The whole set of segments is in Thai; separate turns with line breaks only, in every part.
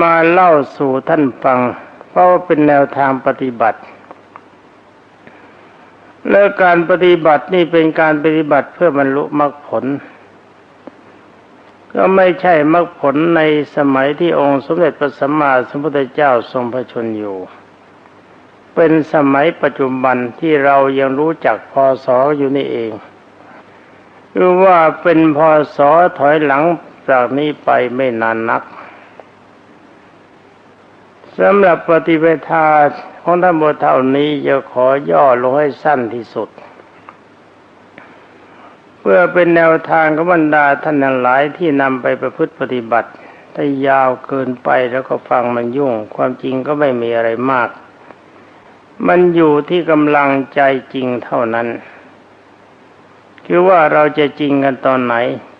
มาเล่าสู่ท่านฟัง เพราะว่าเป็นแนวทางปฏิบัติ และการปฏิบัตินี่เป็นการปฏิบัติเพื่อบรรลุมรรคผล ก็ไม่ใช่มรรคผลในสมัยที่องค์สมเด็จพระสัมมาสัมพุทธเจ้าทรงพระชนอยู่ เป็นสมัยปัจจุบันที่เรายังรู้จักพศอยู่นี่เองคือว่าเป็นพศถอยหลังจากนี้ไปไม่นานนัก สำหรับปฏิปทาของท่านบทเท่านี้จะขอย่อลงให้สั้นที่สุด เพื่อเป็นแนวทางของบรรดาท่านหลายที่นำไปประพฤติปฏิบัติ ถ้ายาวเกินไปแล้วก็ฟังมันยุ่ง ความจริงก็ไม่มีอะไรมาก มันอยู่ที่กำลังใจจริงเท่านั้น คือว่าเราจะจริงกันตอนไหน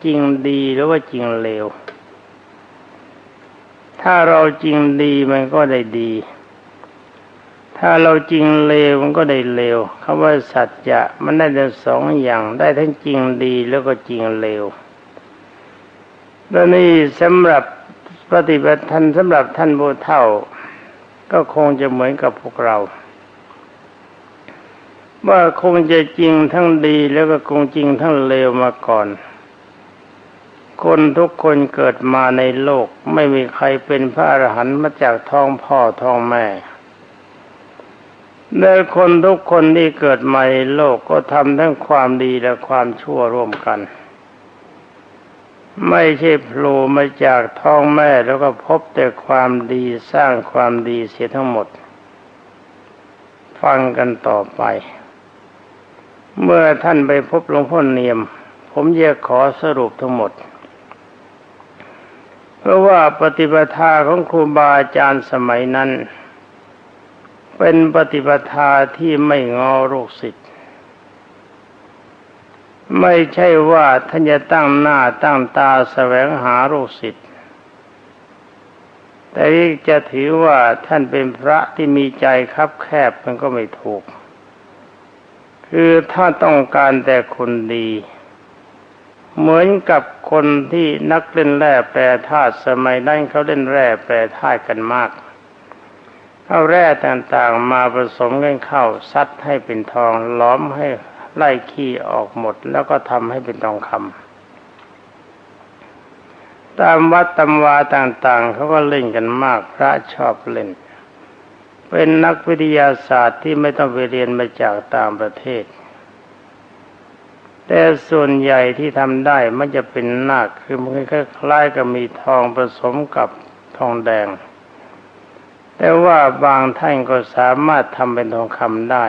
จริงดีหรือว่าจริงเลว ถ้าเราจริงดีมันก็ได้ดี ถ้าเราจริงเลวมันก็ได้เลวคำว่าสัจจะมันได้ทั้งสองอย่างได้ทั้งจริงดีแล้วก็จริงเลวแล้วนี่สำหรับปฏิบัติท่านสำหรับท่านโบเท่า ก็คงจะเหมือนกับพวกเรา ว่าคงจะจริงทั้งดีแล้วก็คงจริงทั้งเลวมาก่อน คนทุกคนเกิดมาในโลกไม่มีใครเป็นพระอรหันต์มาจากท้องพ่อท้องแม่และคนทุกคนที่เกิดมาในโลกก็ทำทั้งความดีและความชั่วร่วมกัน ไม่ใช่โผล่มาจากท้องแม่แล้วก็พบแต่ความดีสร้างความดีเสียทั้งหมด ฟังกันต่อไป เมื่อท่านไปพบหลวงพ่อเนียม ผมจะขอสรุปทั้งหมด ราะว่าปฏิปทาของครูบาอาจารย์สมัยนั้น เป็นปฏิปทาที่ไม่งอโรคสิทธิ์ไม่ใช่ว่าท่านจะตั้งหน้าตั้งตาแสวงหาโรคสิทธิ์แต่จะถือว่าท่านเป็นพระที่มีใจคับแคบมันก็ไม่ถูก คือถ้าต้องการแต่คนดี เหมือนกับคนที่นักเล่นแร่แปรธาตุสมัยนั้นเขาเล่นแร่แปรธาตุกันมากเอาแร่ต่างๆ มาผสมกันเข้าซัดให้เป็นทองล้อมให้ไล่ขี้ออกหมด แล้วก็ทำให้เป็นทองคำตามวัดตำวาต่างๆเขาก็เล่นกันมากพระชอบเล่น เป็นนักวิทยาศาสตร์ที่ไม่ต้องไปเรียนมาจากต่างประเทศ แต่ส่วนใหญ่ที่ทำได้มันจะเป็นนาคคือมันคล้ายๆกับมีทองผสมกับทองแดง แต่ว่าบางท่านก็สามารถทำเป็นทองคำได้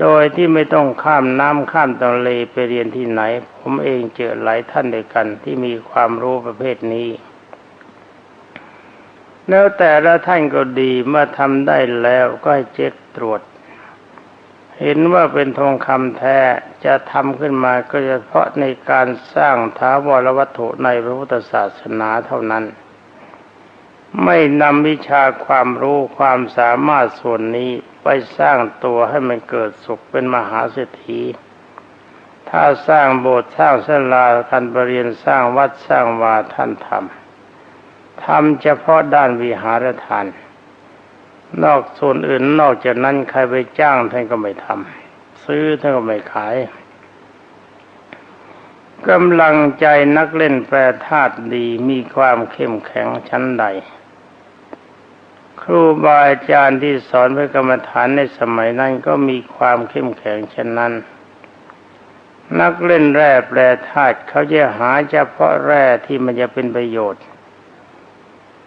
โดยที่ไม่ต้องข้ามน้ำข้ามตะเลไปเรียนที่ไหน ผมเองเจอหลายท่านด้วยกันที่มีความรู้ประเภทนี้แล้วแต่ละท่านก็ดีเมื่อทำได้แล้วก็ให้เช็คตรวจ เห็นว่าเป็นทองคำแท้จะทำขึ้นมาก็เฉพาะในการสร้างท้าวรวัตถุในพระพุทธศาสนาเท่านั้น ไม่นำวิชาความรู้ความสามารถส่วนนี้ไปสร้างตัวให้มันเกิดสุขเป็นมหาเศรษฐีถ้าสร้างโบสถ์สร้างศาลาการประเรียนสร้างวัดสร้างวาท่านทำทำเฉพาะด้านวิหารทาน นอกส่วนอื่นนอกจากนั้นใครไปจ้างท่านก็ไม่ทำซื้อท่านก็ไม่ขายกำลังใจนักเล่นแปรธาตุดีมีความเข้มแข็งชั้นใด ครูบาอาจารย์ที่สอนพระกรรมฐานในสมัยนั้นก็มีความเข้มแข็งเช่นนั้น นักเล่นแร่แปรธาตุเขาจะหาเฉพาะแร่ที่มันจะเป็นประโยชน์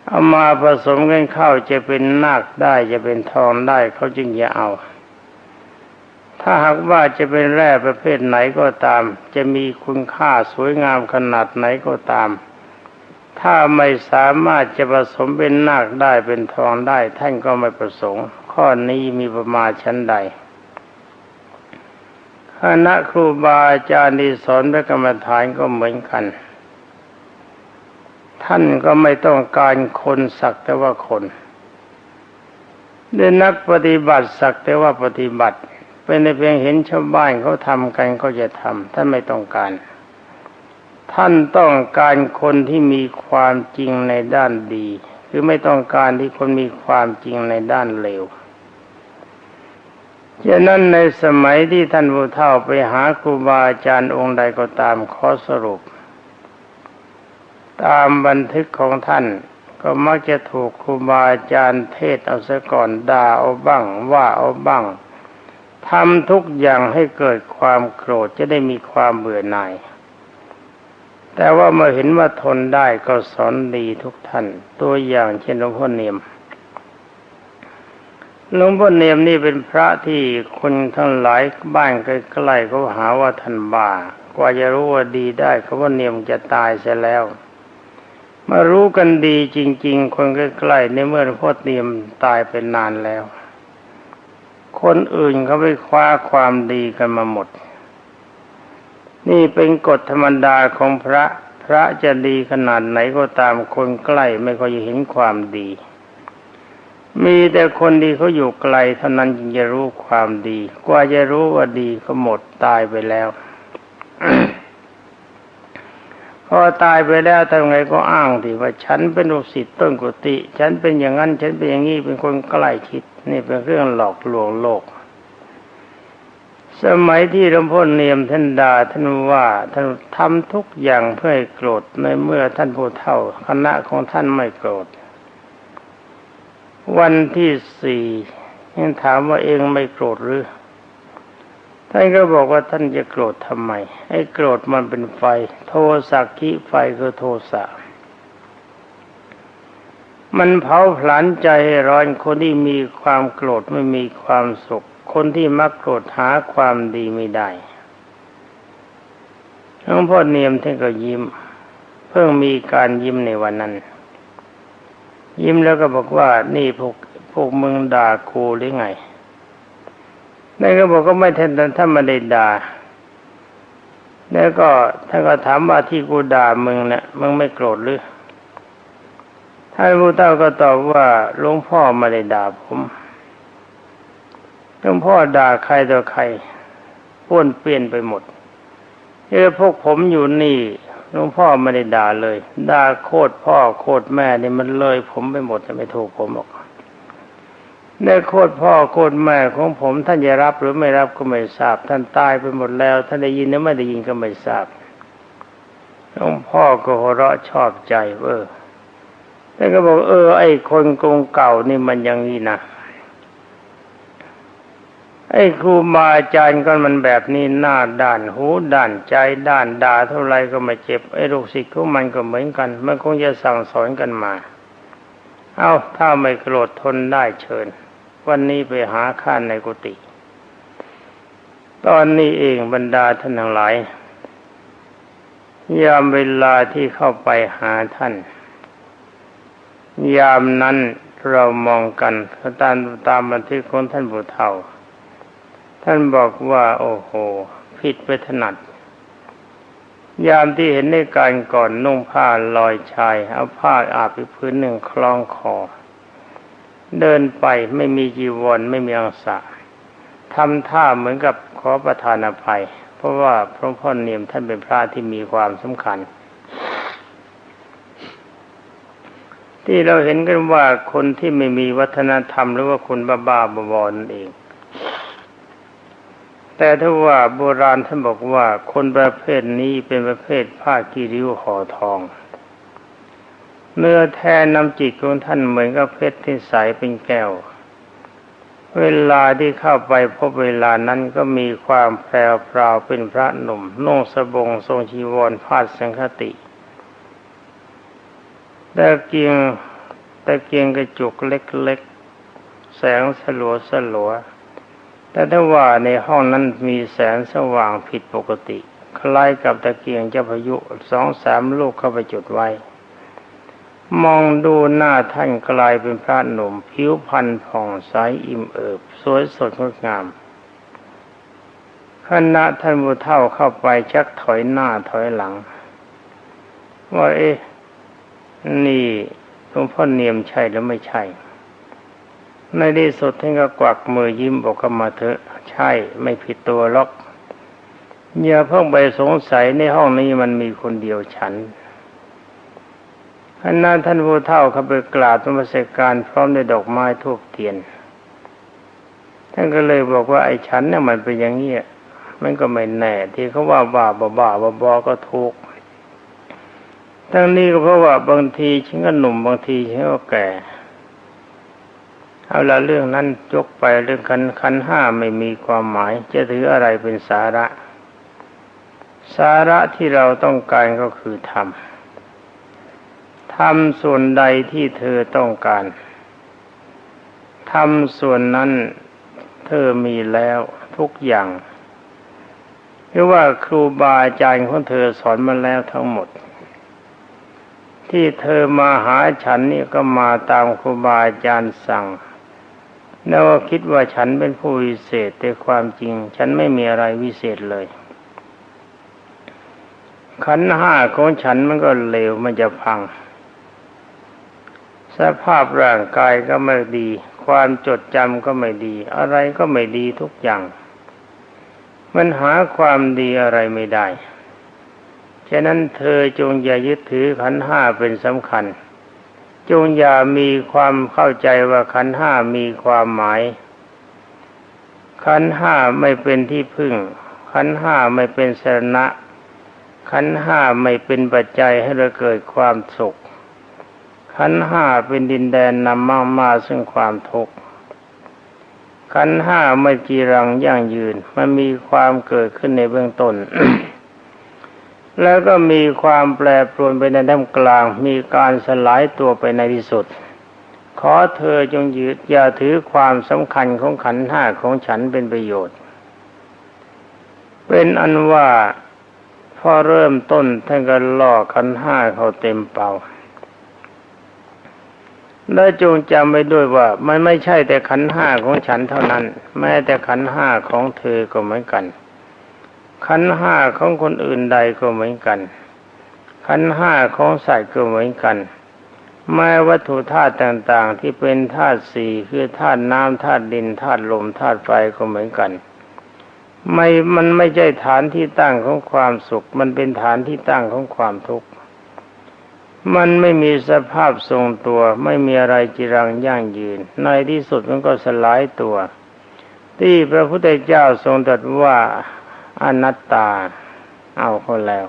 เอามาผสมกันเข้าจะเป็นนาคได้จะเป็นทองได้เขาจึงจะเอา ถ้าหากว่าจะเป็นแร่ประเภทไหนก็ตาม จะมีคุณค่าสวยงามขนาดไหนก็ตาม ถ้าไม่สามารถจะผสมเป็นนาคได้เป็นทองได้ ท่านก็ไม่ประสงค์ ข้อนี้มีประมาณชั้นใดคณะครูบาอาจารย์ที่สอนพระกรรมฐานก็เหมือนกัน ท่านก็ไม่ต้องการคนสักแต่ว่าคนเดินนักปฏิบัติสักแต่ว่าปฏิบัติ เป็นในเพียงเห็นชาวบ้านเขาทำกันก็จะทำท่านไม่ต้องการ ท่านต้องการคนที่มีความจริงในด้านดี คือไม่ต้องการที่คนมีความจริงในด้านเลวฉะนั้นในสมัยที่ท่านผู้เฒ่าไปหาครูบาอาจารย์องค์ใดก็ตามขอสรุป ตามบันทึกของท่าน ก็มักจะถูกครูบาอาจารย์เทศเอาซะก่อนด่าเอาบ้าง ว่าเอาบ้างทำทุกอย่างให้เกิดความโกรธจะได้มีความเบื่อหน่าย แต่ว่าเมื่อเห็นว่าทนได้ก็สอนดีทุกท่าน ตัวอย่างเช่นหลวงพ่อเนียมหลวงพ่อเนียมนี่เป็นพระที่คนทั้งหลายบ้านใกล้ๆเขาหาว่าท่านบ้ากว่าจะรู้ว่าดีได้เขาว่าเนียมจะตายเสียแล้ว มารู้กันดีจริง ๆ คนใกล้ๆในเมื่อพ่อเนียมตายเป็นนานแล้ว คนอื่นเขาไปคว้าความดีกันมาหมด นี่เป็นกฎธรรมดาของพระพระจะดีขนาดไหนก็ตามคนใกล้ไม่ค่อยเห็นความดี มีแต่คนดีเขาอยู่ไกลเท่านั้นจึงจะรู้ความดี กว่าจะรู้ว่าดีก็หมดตายไปแล้ว พอตายไปแล้วทำไงก็อ้างที่ว่าฉันเป็นลูกศิษย์ต้นกุฏิฉันเป็นอย่างนั้น ฉันเป็นอย่างนี้เป็นคนใกล้ชิด นี่เป็นเรื่องหลอกลวงโลก สมัยที่หลวงพ่อเนียมท่านดาท่านว่าท่านทำทุกอย่างเพื่อให้โกรธในเมื่อท่านผู้เฒ่าคณะของท่านไม่โกรธ วันที่สี่ยังถามว่าเองไม่โกรธหรือ ท่านก็บอกว่าท่านจะโกรธทำไมให้โกรธมันเป็นไฟ โทสักขิไฟคือโทสะมันเผาผลาญใจใร้อนคนที่มีความโกรธไม่มีความสุข คนที่มักโกรธหาความดีไม่ได้หลวงพ่อเนียมท่านก็ยิ้ม เพิ่งมีการยิ้มในวันนั้น ยิ้มแล้วก็บอกว่านี่พวกพวกมึงด่ากูหรือไง นั่นก็บอกก็ไม่ท่านท่านมาได้ด่าแล้วก็ท่านก็ถามว่าที่กูด่ามึงเนะี่ยมึงไม่โกรธหรือท่านผู้เฒ่าก็ตอบว่าหลวงพ่อไม่ได้ด่าผมหลวงพ่อด่าใครต่อใครป้วนเปลี่ยนไปหมดเออพวกผมอยู่นี่หลวงพ่อไม่ได้ด่าเลยด่าโคตรพ่อโคตรแม่นี่มันเลย ผมไปหมดจะไม่ถูกผมหรอก ในโคตรพ่อโคตรแม่ของผม ท่านจะรับหรือไม่รับก็ไม่ทราบ ท่านตายไปหมดแล้ว ท่านได้ยินหรือไม่ได้ยินก็ไม่ทราบหลวงพ่อก็หัวเราะชอบใจเออท่านก็บอกเออ ไอ้คนกงเก่านี่มันยังนี้นะไอ้ครูบาอาจารย์ก็มันแบบนี้หน้าด้านหูด้านใจด้านด่าเท่าไรก็ไม่เจ็บไอ้ลูกศิษย์ของมันก็เหมือนกัน มันคงจะสั่งสอนกันมา เอ้าถ้าไม่โกรธทนได้เชิญ วันนี้ไปหาข้านในกุฏิตอนนี้เองบรรดาท่านทั้งหลาย ยามเวลาที่เข้าไปหาท่าน ยามนั้นเรามองกันตามตามบันทึกของท่านบุเฒ่า ท่านบอกว่า โอ้โห ผิดไปถนัด ยามที่เห็นในการก่อนนุ่งผ้าลอยชาย เอาผ้าอาบไปพื้นหนึ่งคล้องคอ เดินไปไม่มีจีวรไม่มีอังสะทำท่าเหมือนกับขอประทานอภัย เพราะว่าพระพ่อเนียมท่านเป็นพระที่มีความสำคัญ ที่เราเห็นกันว่าคนที่ไม่มีวัฒนธรรมหรือว่าคนบ้าๆบอๆนั่นเอง แต่ถ้าว่าโบราณท่านบอกว่าคนประเภทนี้เป็นประเภทผ้ากีริ้วห่อทอง เนื้อแท้น้ำจิตของท่านเหมือนกับเพชรที่ใสเป็นแก้ว เวลาที่เข้าไปพบเวลานั้นก็มีความแพรวพราวเป็นพระหนุ่มนุ่งสบงทรงชีวรพาดสังคติตะเกียงตะเกียงกระจุกเล็กๆ แสงสลัวสลัวแต่ถ้าว่าในห้องนั้นมีแสงสว่างผิดปกติ คล้ายกับตะเกียงเจ้าพายุสองสามลูกเข้าไปจุดไว้ มองดูหน้าท่านกลายเป็นพระหนุ่ม ผิวพรรณผ่องใสอิ่มเอิบ สวยสดงดงามคณะท่านบุเท่าเข้าไปชักถอยหน้าถอยหลัง ว่าเอ๊ะนี่หลวงพ่อเนียมใช่หรือไม่ใช่ ในที่สุดท่านก็กวักมือยิ้มบอกกมาเถอะ ใช่ไม่ผิดตัวล็อกอย่าเพิ่งไปสงสัยในห้องนี้มันมีคนเดียวฉัน อันนั้นท่านผู้เฒ่าเขาไปกราบธรรมสการพร้อมด้วยดอกไม้ทูบเทียน ท่านก็เลยบอกว่าไอ้ฉันเนี่ยมันเป็นอย่างนี้มันก็ไม่แน่ ที่เขาว่าบ้าบ้าบ้าบ้าบอก็ถูกทั้งนี้ก็เพราะว่าบางทีฉันก็หนุ่มบางทีฉันก็แก่เอาละเรื่องนั้นยกไปเรื่องคันคันห้าไม่มีความหมาย จะถืออะไรเป็นสาระ สาระที่เราต้องการก็คือธรรม ทำส่วนใดที่เธอต้องการทำส่วนนั้นเธอมีแล้วทุกอย่างหรือว่าครูบาอาจารย์ของเธอสอนมาแล้วทั้งหมด ที่เธอมาหาฉันนี่ก็มาตามครูบาอาจารย์สั่งแล้วคิดว่าฉันเป็นผู้วิเศษแต่ความจริง ฉันไม่มีอะไรวิเศษเลย ขันห้าของฉันมันก็เลวมันจะพัง สภาพร่างกายก็ไม่ดี ความจดจำก็ไม่ดี อะไรก็ไม่ดีทุกอย่าง มันหาความดีอะไรไม่ได้ ฉะนั้นเธอจงอย่ายึดถือขันห้าเป็นสำคัญ จงอย่ามีความเข้าใจว่าขันห้ามีความหมาย ขันห้าไม่เป็นที่พึ่ง ขันห้าไม่เป็นสรณะขันห้าไม่เป็นปัจจัยให้เราเกิดความสุข ขันห้าเป็นดินแดนนำมามาซึ่งความทุกข์ขันห้าไม่จีรังยั่งยืน มันมีความเกิดขึ้นในเบื้องต้น แล้วก็มีความแปรปรวนไปในด้านกลาง มีการสลายตัวไปในที่สุด ขอเธอจงยืดอย่าถือความสำคัญของขันห้าของฉันเป็นประโยชน์ เป็นอันว่าพอเริ่มต้นท่านก็ล่อขันห้าเขาเต็มเป่า และจงจำไว้ด้วยว่ามันไม่ใช่แต่ขันห้าของฉันเท่านั้น แม้แต่ขันห้าของเธอก็เหมือนกัน ขันห้าของคนอื่นใดก็เหมือนกัน ขันห้าของสัตว์ก็เหมือนกัน แม้วัตถุธาตุต่างๆ ที่เป็นธาตุสี่คือธาตุน้ำธาตุดินธาตุลมธาตุไฟก็เหมือนกันไม่มันไม่ใช่ฐานที่ตั้งของความสุข มันเป็นฐานที่ตั้งของความทุกข์ มันไม่มีสภาพทรงตัว ไม่มีอะไรจรังยั่งยืน ในที่สุดมันก็สลายตัว ที่พระพุทธเจ้าทรงตรัสว่าอนัตตา เอาคนแล้ว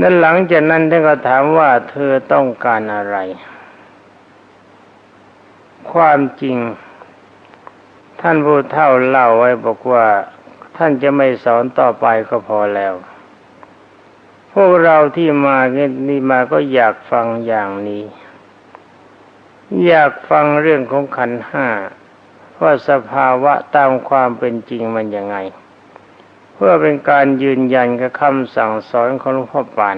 นั้นหลังจากนั้นท่านก็ถามว่าเธอต้องการอะไร ความจริง ท่านผู้เฒ่าเล่าไว้บอกว่า ท่านจะไม่สอนต่อไปก็พอแล้ว พวกเราที่มาเนี่ยนี่มาก็อยากฟังอย่างนี้ อยากฟังเรื่องของขันห้าว่าสภาวะตามความเป็นจริงมันยังไง เพื่อเป็นการยืนยันกับคำสั่งสอนของหลวงพ่อปาน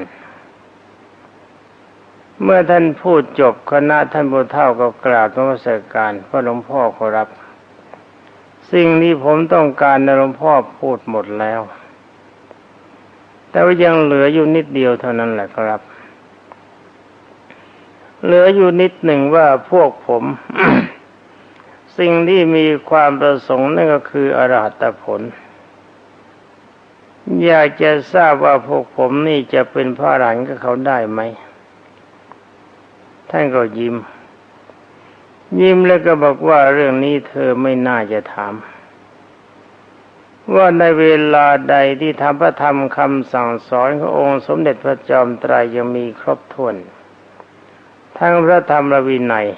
เมื่อท่านพูดจบคณะท่านบุเท่าก็กราบนมัสการพระหลวงพ่อขอรับ สิ่งนี้ผมต้องการในหลวงพ่อพูดหมดแล้ว แต่ว่ายังเหลืออยู่นิดเดียวเท่านั้นแหละครับ เหลืออยู่นิดหนึ่งว่าพวกผม สิ่งที่มีความประสงค์นั่นก็คืออรหัตผล อยากจะทราบว่าพวกผมนี่จะเป็นพระอรหันกับเขาได้ไหม ท่านก็ยิ้ม ยิ้มแล้วก็บอกว่าเรื่องนี้เธอไม่น่าจะถาม ว่าในเวลาใดที่ทำพระธรรมคำสั่งสอนขององค์สมเด็จพระจอมไตรยยังมีครบถ้วน ทั้งพระธรรมและวินัย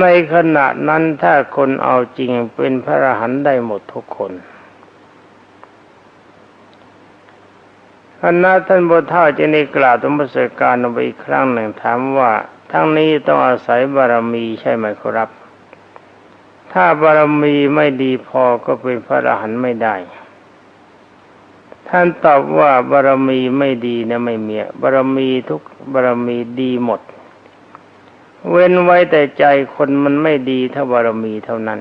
ในขณะนั้นถ้าคนเอาจริงเป็นพระอรหันต์ได้หมดทุกคนคณะท่านบท่าจะในกล่าวธรรมสการลงไปอีกครั้งหนึ่งถามว่า ทั้งนี้ต้องอาศัยบารมีใช่ไหมครับ ถ้าบารมีไม่ดีพอก็เป็นพระอรหันต์ไม่ได้ ท่านตอบว่าบารมีไม่ดีนะไม่เมียบารมีทุกบารมีดีหมด เว้นไว้แต่ใจคนมันไม่ดีเท่าบารมีเท่านั้น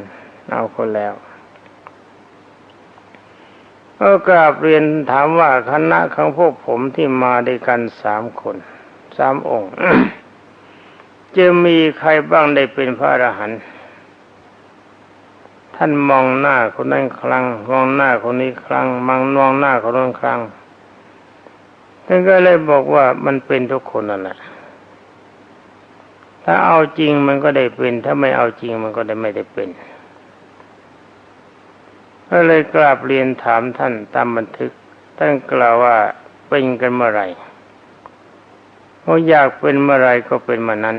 เอาคนแล้วก็กราบเรียนถามว่าคณะของพวกผมที่มาด้วยกันสามคนสามองค์ จะมีใครบ้างได้เป็นพระอรหันต์ ท่านมองหน้าคนนั้นครั้งมองหน้าคนนี้ครั้งมังมองหน้าคนนั้นครั้งท่านก็เลยบอกว่ามันเป็นทุกคนนั่นแหละถ้าเอาจริงมันก็ได้เป็น ถ้าไม่เอาจริงมันก็ได้ไม่ได้เป็นก็เลยกราบเรียนถามท่านตามบันทึกท่านกล่าวว่าเป็นกันเมื่อไหร่เขาอยากเป็นเมื่อไรก็เป็นมานั้น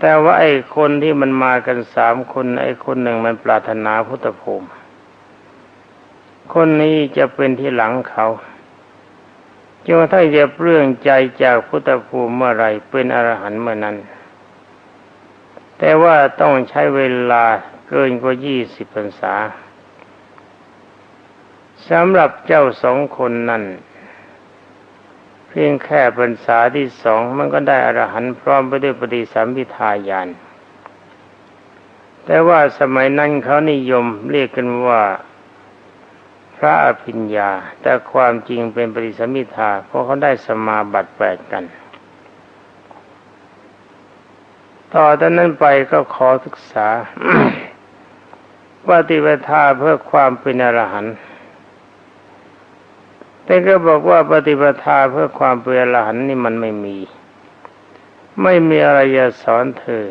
แต่ว่าไอ้คนที่มันมากันสามคน ไอ้คนหนึ่งมันปรารถนาพุทธภูมิ คนนี้จะเป็นที่หลังเขาจนถ้าจะเปลื้องใจจากพุทธภูมิเมื่อไรเป็นอรหันต์เมื่อนั้น แต่ว่าต้องใช้เวลาเกินกว่ายี่สิบพรรษาสำหรับเจ้าสองคนนั้น พียงแค่พรรษาที่สองมันก็ได้อรหันต์พร้อมไปด้วยปฏิสัมพิทาญาณแต่ว่าสมัยนั้นเขานิยมเรียกกันว่าพระอภิญญา แต่ความจริงเป็นปฏิสัมพิทาเพราะเขาได้สมาบัติแปดกัน ต่อจากนั้นไปก็ขอศึกษาปฏิปทาเพื่อความเป็นอรหันต์ แต่ก็บอกว่าปฏิปทาเพื่อความเป็นอรหันต์นี่มันไม่มี ไม่มีอะไรจะสอนเธอ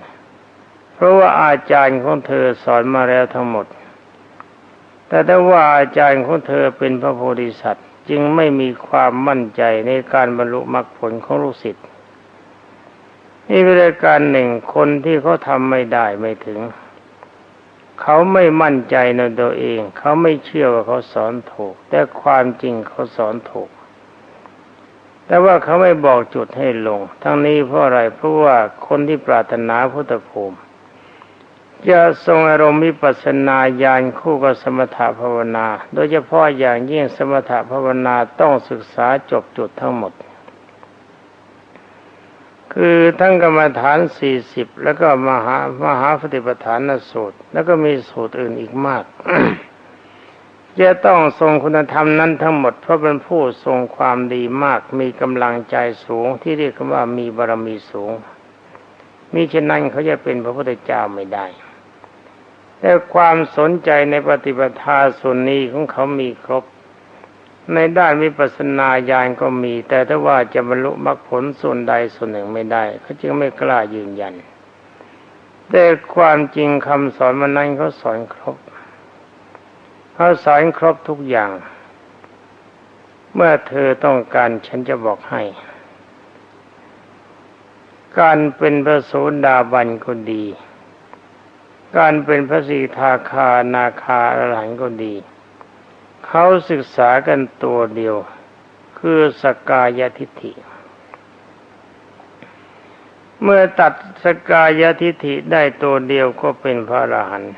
เพราะว่าอาจารย์ของเธอสอนมาแล้วทั้งหมด แต่ถ้าว่าอาจารย์ของเธอเป็นพระโพธิสัตว์ จึงไม่มีความมั่นใจในการบรรลุมรรคผลของลูกศิษย์นี่เป็นการหนึ่งคนที่เขาทำไม่ได้ไม่ถึง เขาไม่มั่นใจในตัวเอง เขาไม่เชื่อว่าเขาสอนถูก แต่ความจริงเขาสอนถูก แต่ว่าเขาไม่บอกจุดให้ลง ทั้งนี้เพราะอะไรเพราะว่าคนที่ปรารถนาพุทธภูมิจะทรงอารมณ์วิปัสสนาญาณคู่กับสมถภาวนา โดยเฉพาะอย่างยิ่งสมถภาวนาต้องศึกษาจบจุดทั้งหมด คือทั้งกรรมฐานสี่สิบแล้วก็มหามหาปฏิปทานสูตร แล้วก็มีสูตรอื่นอีกมากจะต้องทรงคุณธรรมนั้นทั้งหมดเพราะเป็นผู้ทรงความดีมาก มีกำลังใจสูงที่เรียกว่ามีบารมีสูงมีเช่นนั้นเขาจะเป็นพระพุทธเจ้าไม่ได้ แต่ความสนใจในปฏิปทาส่วนนี้ของเขามีครบ ในด้านวิปัสสนาญาณก็มี แต่ถ้าว่าจะบรรลุมรรคผลส่วนใดส่วนหนึ่งไม่ได้เขาจึงไม่กล้ายืนยัน แต่ความจริงคำสอนมันนั้นเขาสอนครบเขาสอนครบทุกอย่าง เมื่อเธอต้องการฉันจะบอกให้ การเป็นพระโสดาบันก็ดี การเป็นพระสีทาคานาคาอรหันก็ดี เขาศึกษากันตัวเดียว คือสกายทิฏฐิ เมื่อตัดสกายทิฏฐิได้ตัวเดียวก็เป็นพระอรหันต์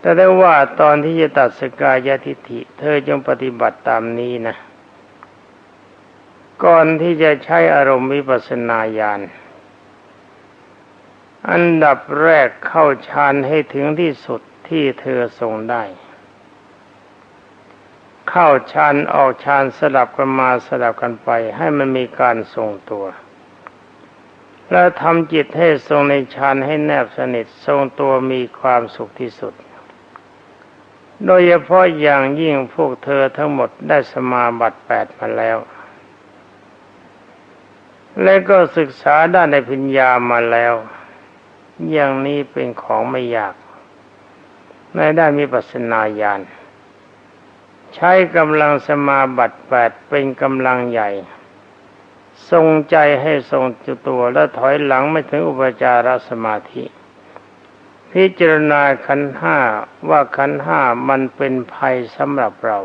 แต่ได้ว่าตอนที่จะตัดสกายทิฏฐิ เธอจงปฏิบัติตามนี้นะ ก่อนที่จะใช้อารมณ์วิปัสสนาญาณอันดับแรกเข้าฌานให้ถึงที่สุดที่เธอทรงได้ เข้าฌานออกฌานสลับกันมาสลับกันไป ให้มันมีการทรงตัว แล้วทำจิตให้ทรงในฌานให้แนบสนิททรงตัวมีความสุขที่สุด โดยเฉพาะอย่างยิ่งพวกเธอทั้งหมดได้สมาบัติแปดมาแล้ว และก็ศึกษาด้านในพิญญามาแล้ว อย่างนี้เป็นของไม่ยากในด้านมีปัสนาญาณ ใช้กำลังสมาบัติแปดเป็นกำลังใหญ่ ทรงใจให้ทรงจุตัวและถอยหลังไม่ถึงอุปจารสมาธิ พิจารณาขันห้าว่าขันห้ามันเป็นภัยสำหรับเรา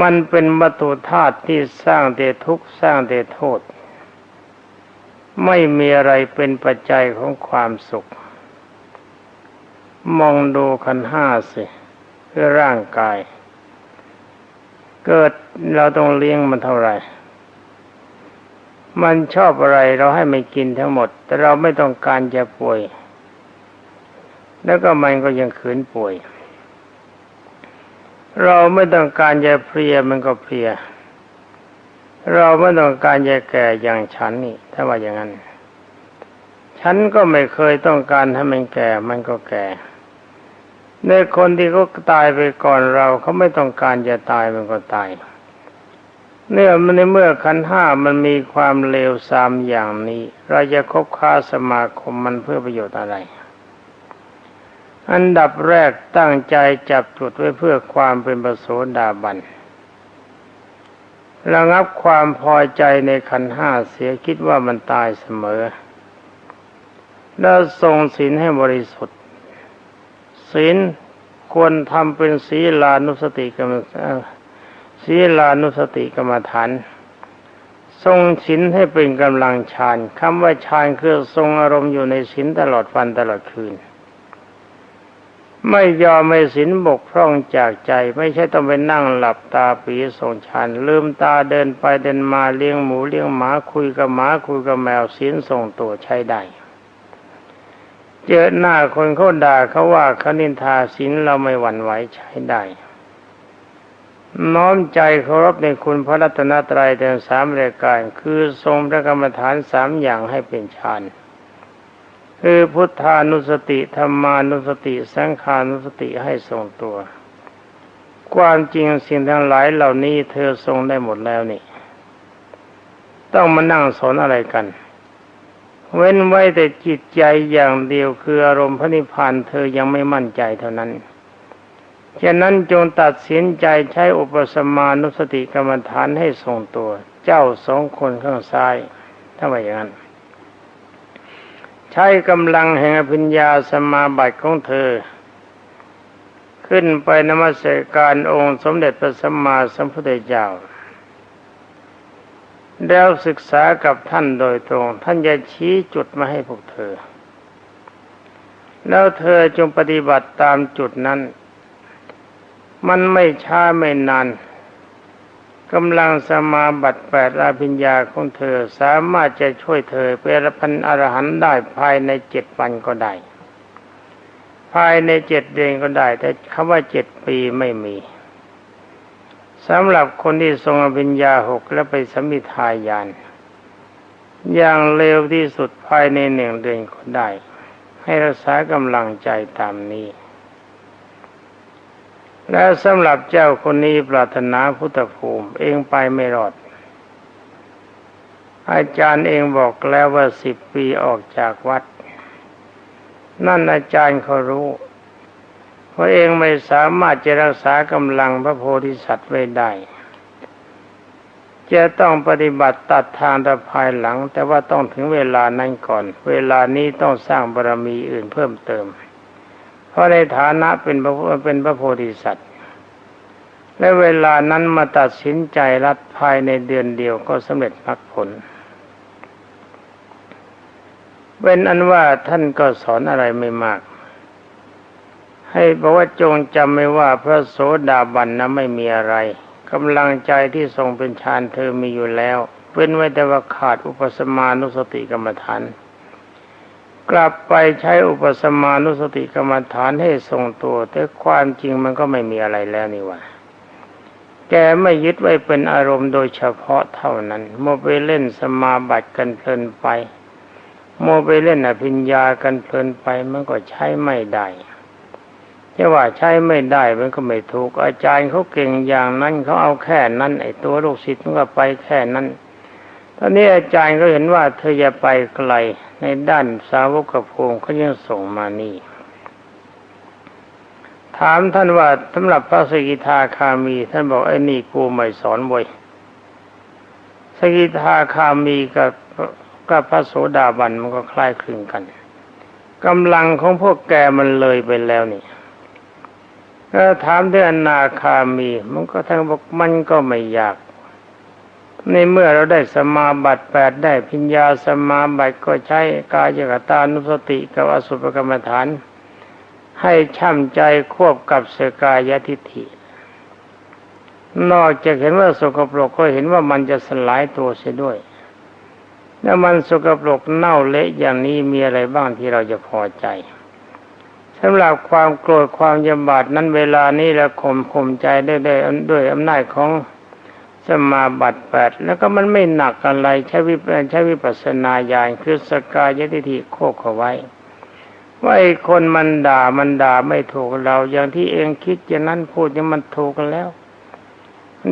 มันเป็นวัตถุธาตุที่สร้างเดทุกสร้างเดโทษ ไม่มีอะไรเป็นปัจจัยของความสุข มองดูขันห้าสิ คือร่างกาย เกิดเราต้องเลี้ยงมันเท่าไหร่ มันชอบอะไรเราให้มันกินทั้งหมด แต่เราไม่ต้องการจะป่วย แล้วก็มันก็ยังขืนป่วย เราไม่ต้องการจะเพลียมันก็เพลีย เราไม่ต้องการจะแก่อย่างฉันนี่ ถ้าว่าอย่างนั้นฉันก็ไม่เคยต้องการให้มันแก่ มันก็แก่ ในคนที่เขาตายไปก่อนเราเขาไม่ต้องการจะตายมันก็ตาย เนื่อมันในเมื่อขันห้ามันมีความเลวทรามอย่างนี้ เราจะคบค้าสมาคมมันเพื่อประโยชน์อะไร อันดับแรกตั้งใจจับจุดไว้เพื่อความเป็นประโสดาบันระงับความพอใจในขันห้าเสียคิดว่ามันตายเสมอ แล้วทรงศีลให้บริสุทธิ ศีลควรทำเป็นศีลานุสติกรรมศีลานุสติกรรมฐาน ทรงศีลให้เป็นกำลังฌานคำว่าฌานคือทรงอารมณ์อยู่ในศีลตลอดวันตลอดคืน ไม่ยอมไม่สินบกพร่องจากใจ ไม่ใช่ต้องไปนั่งหลับตาปีส่งชันลืมตาเดินไปเดินมาเลี้ยงหมูเลี้ยงหมาคุยกับหมาคุยกับแมวสินส่งตัวใช้ได้ เจอหน้าคนเขาด่าเขาว่าเขานินทาสินเราไม่หวั่นไหวใช้ได้ น้อมใจเคารพในคุณพระรัตนตรัยแต่สามรายการ คือทรงพระกรรมฐานสามอย่างให้เป็นฌานคือพุทธานุสติธรรมานุสติ สังขานุสติให้ทรงตัว ความจริงสิ่งทั้งหลายเหล่านี้เธอทรงได้หมดแล้วนี่ ต้องมานั่งสอนอะไรกัน เว้นไว้แต่จิตใจอย่างเดียวคืออารมณ์พระนิพพานเธอยังไม่มั่นใจเท่านั้น ฉะนั้นจงตัดสินใจใช้อุปสมานุสติกรรมฐานให้ทรงตัว เจ้าสองคนข้างซ้ายถ้าว่าอย่างนั้น ใช้กำลังแห่งอภิญญาสมาบัติของเธอ ขึ้นไปนมัสการองค์สมเด็จพระสัมมาสัมพุทธเจ้า แล้วศึกษากับท่านโดยตรง ท่านจะชี้จุดมาให้พวกเธอ แล้วเธอจงปฏิบัติตามจุดนั้น มันไม่ช้าไม่นานกำลังสมาบัติแปดอาภิญญาของเธอสามารถจะช่วยเธอเป็นพันอรหันได้ภายในเจ็ดวันก็ได้ ภายในเจ็ดเดือนก็ได้ แต่คำว่าเจ็ดปีไม่มี สำหรับคนที่ทรงอภิญญาหกและไปสมิทายาน อย่างเร็วที่สุดภายในหนึ่งเดือนก็ได้ ให้รักษากำลังใจตามนี้ และสำหรับเจ้าคนนี้ปรารถนาพุทธภูมิเองไปไม่รอด อาจารย์เองบอกแล้วว่าสิบปีออกจากวัด นั่นอาจารย์เขารู้ ราะเองไม่สามารถจะรักษากำลังพระโพธิสัตว์ไว้ได้ จะต้องปฏิบัติตัดทางตะภายหลัง แต่ว่าต้องถึงเวลานั้นก่อน เวลานี้ต้องสร้างบารมีอื่นเพิ่มเติม เพราะในฐานะเป็นพระเป็นพระโพธิสัตว์ และเวลานั้นมาตัดสินใจรัดภายในเดือนเดียวก็สำเร็จมรรคผลเป็นอันว่าท่านก็สอนอะไรไม่มาก ให้บอกว่าจงจำไม่ว่าพระโสดาบันนะไม่มีอะไรกำลังใจที่ทรงเป็นฌานเธอมีอยู่แล้วเป็นไว้แต่ว่าขาดอุปสมานุสติกรรมฐานกลับไปใช้อุปสมานุสติกรรมฐานให้ทรงตัว แต่ความจริงมันก็ไม่มีอะไรแล้วนี่วะแกไม่ยึดไว้เป็นอารมณ์โดยเฉพาะเท่านั้นโมไปเล่นสมาบัติกันเพลินไปโมไปเล่นอภิญญากันเพลินไปมันก็ใช้ไม่ได้ จะว่าใช้ไม่ได้มันก็ไม่ถูก อาจารย์เขาเก่งอย่างนั้นเขาเอาแค่นั้น ไอ้ตัวลูกศิษย์มันก็ไปแค่นั้นตอนนี้อาจารย์ก็เห็นว่าเธอจะไปไกลในด้านสาวกภูมิเขายังส่งมานี่ ถามท่านว่าสำหรับพระสกิทาคามี ท่านบอกไอ้นี่กูไม่สอนบ่อยสกิทาคามีกับกับพระโสดาบันมันก็คล้ายคลึงกันกำลังของพวกแกมันเลยไปแล้วนี่ ถ้าถามเรื่องนาคามี มันก็ทั้งบอกมันก็ไม่อยาก ในเมื่อเราได้สมาบัติแปดได้พิญญาสมาบัติก็ใช้กายกตานุสติกับอสุภกรรมฐาน ให้ช่ำใจควบกับสกายทิฏฐิ นอกจากเห็นว่าสกปรกก็เห็นว่ามันจะสลายตัวเสียด้วยแล้วมันสกปรกเน่าเละอย่างนี้มีอะไรบ้างที่เราจะพอใจ สำหรับความโกรธความยำบาดนั้นเวลานี้แล้วข่มข่มใจได้ด้วยอำนาจของสมาบัติแปดแล้วก็มันไม่หนักอะไรใช้วิใช้วิปัสนาญาณคือสกายทิฏฐิโคกเอาไว้ ว่าไอ้คนมันด่ามันด่าไม่ถูกเรา อย่างที่เองคิดอย่างนั้นพูดอย่างมันถูกกันแล้ว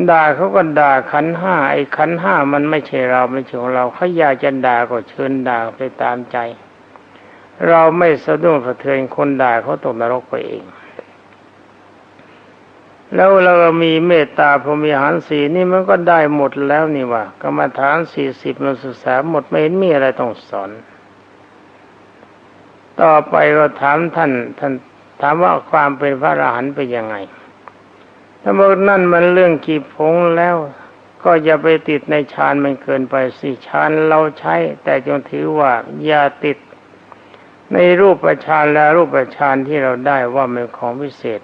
ด่าเขาก็ด่าขันห้าไอ้ขันห้ามันไม่ใช่เราไม่ใช่ของเราเขาอยากจะด่าก็เชิญด่าไปตามใจ เราไม่สะดุ้งสะเทือนคนด่าเขาตกนรกไปเอง แล้วเรามีเมตตาพรมีหารสีนี่มันก็ได้หมดแล้วนี่ว่ากรรมฐานสี่สิบเราศึกษาหมดไม่เห็นมีอะไรต้องสอน ต่อไปก็ถามท่านท่านถามว่าความเป็นพระอรหันต์เป็นยังไงถ้าบอกนั่นมันเรื่องกีพงแล้วก็อย่าไปติดในฌานมันเกินไปสิฌานเราใช้ แต่จงถือว่าอย่าติด ในรูปฌานและรูปฌานที่เราได้ว่าเป็นของพิเศษ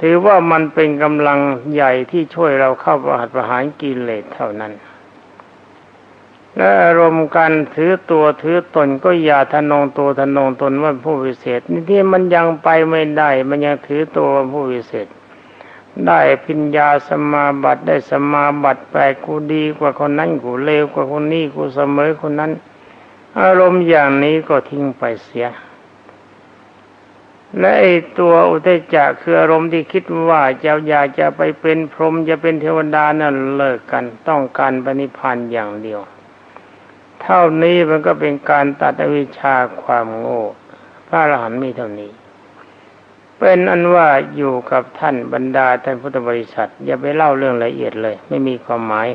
ถือว่ามันเป็นกำลังใหญ่ที่ช่วยเราเข้าประหัตประหารกิเลสเท่านั้น และอารมณ์การถือตัวถือตนก็อย่าทนงตัวทนงตนว่าผู้วิเศษนี่ที่มันยังไปไม่ได้ มันยังถือตัวว่าผู้วิเศษ ได้พิญญาสมาบัติได้สมาบัติแปลกูดีกว่าคนนั้นกูเลวกว่าคนนี้กูเสมอคนนั้น อารมณ์อย่างนี้ก็ทิ้งไปเสีย และไอตัวอุเทจักคืออารมณ์ที่คิดว่าจะอยากจะไปเป็นพรหมจะเป็นเทวดานั่นเลิกกันต้องการปณิพันธ์อย่างเดียว เท่านี้มันก็เป็นการตัดอวิชชาความโง่พระอรหันต์มีเท่านี้ เป็นอันว่าอยู่กับท่านบรรดาท่านพุทธบริษัท อย่าไปเล่าเรื่องละเอียดเลย ไม่มีความหมาย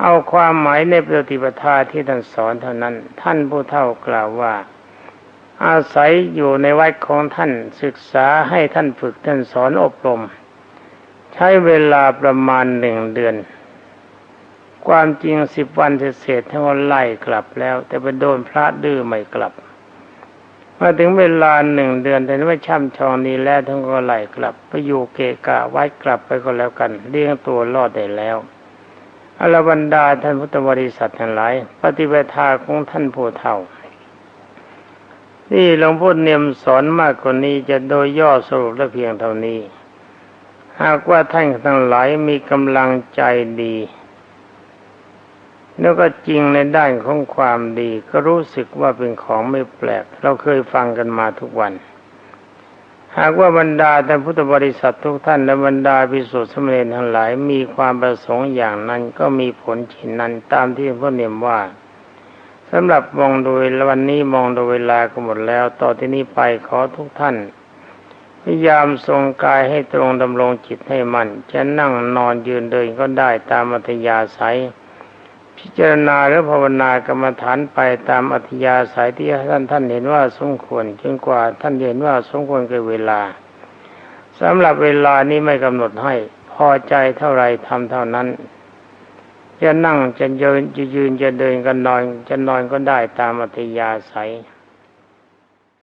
เอาความหมายในปฏิปทาที่ท่านสอนเท่านั้น ท่านผู้เท่ากล่าวว่า อาศัยอยู่ในวัดของท่านศึกษาให้ท่านฝึกท่านสอนอบรม ใช้เวลาประมาณหนึ่งเดือน ความจริงสิบวันเศษท่านไล่กลับแล้ว แต่ไปโดนพระดื้อไม่กลับมาถึงเวลาหนึ่งเดือนแต่ไม่ช่ำชองนี้แล้วท่านก็ไล่กลับ ไปอยู่เกะกะไว้กลับไปก็แล้วกันเลี้ยงตัวรอดได้แล้ว อรบรรดาท่านพุทธบริษัททั้งหลาย ปฏิบัติทาของท่านผู้เฒ่า นี่หลวงพ่อเนียมสอนมากกว่านี้จะโดยย่อสรุปและเพียงเท่านี้ หากว่าท่านทั้งหลายมีกำลังใจดี แล้วก็จริงในด้านของความดี ก็รู้สึกว่าเป็นของไม่แปลก เราเคยฟังกันมาทุกวัน หากว่าบรรดาท่านพุทธบริษัททุกท่านและบรรดาพิสุทธิสมเด็จทั้งหลายมีความประสงค์อย่างนั้นก็มีผลเช่นนั้นตามที่พ่อเนียมว่าสำหรับมองโดยวันนี้มองโดยเวลาก็หมดแล้ว ต่อที่นี้ไปขอทุกท่าน พยายามทรงกายให้ตรงดำรงจิตให้มัน่นจะนั่งนอนยืนเดินก็ได้ตามอัธยาศัย พิจารณาหรือภาวนากรรมฐานไปตามอัธยาศัยที่ท่านท่านเห็นว่าสมควรจนกว่าท่านเห็นว่าสมควรกับเวลาสำหรับเวลานี้ไม่กำหนดให้พอใจเท่าไรทำเท่านั้น จะนั่งจะยืนจะยืนจะเดินก็นอนจะนอนก็ได้ตามอัธยาศัย